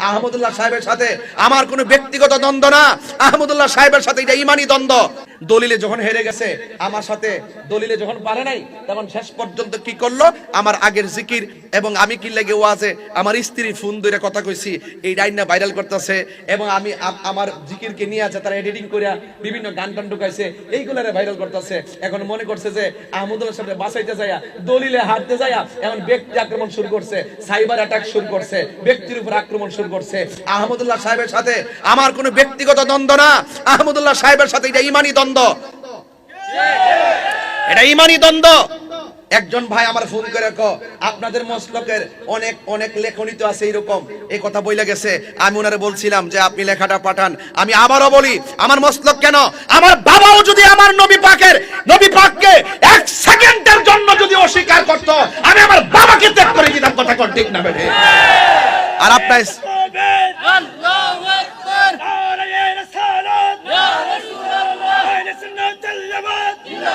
আহমদুল্লাহ সাহেবের সাথে। আমার কোনো ব্যক্তিগত দ্বন্দ্ব না। আহমদুল্লাহ সাহেবের সাথে এটা ইমানি দ্বন্দ্ব। দলিলে যখন হেরে গেছে, আমার সাথে দলিলে যখন পারে নাই, তখন শেষ পর্যন্ত কি করল? আমার আগের জিকির এবং আমি কি লেগে ওয়াজে আমার স্ত্রী ফোন ধরে কথা কইছি, এই ডাইনা ভাইরাল করতেছে এবং আমি আম- আমার জিকিরকে নিয়ে আছে, তারা এডিটিং করে বিভিন্ন গান টান ঢুকাইছে, এইগুলারে ভাইরাল করতেছে। এখন মনে করছে যে আহমদুল্লাহ সাহেব বাঁচাইতে যায়া দলিলে হারতে যায়া এখন ব্যক্তি আক্রমণ শুরু করছে সাইবার অ্যাটাক শুরু করছে, ব্যক্তির উপর আক্রমণ শুরু করছে। আহমদুল্লাহ সাহেবের সাথে আমার কোনো ব্যক্তিগত দ্বন্দ্ব না। আহমদুল্লাহ সাহেবের সাথে এটা ইমানি দ্বন্দ্ব। এটা ইমানি দ্বন্দ্ব। একজন ভাই আমার ফোন করে ক আপনাদের মসলকের অনেক অনেক লেখনী তো আছে এরকম। এই কথা বইলে গেছে। আমি ওনারে বলছিলাম যে আপনি লেখাটা পাঠান। আমি আবারও বলি আমার মসলক কেন? আমার বাবাও যদি আমার নবী পাকের নবী পাককে এক সেকেন্ডের জন্য যদি অস্বীকার করত আমি আমার বাবাকে ত্যাগ করে দিতাম। কথা কর ঠিক না বেঠে? আর আপনার ಇಲ್ಲ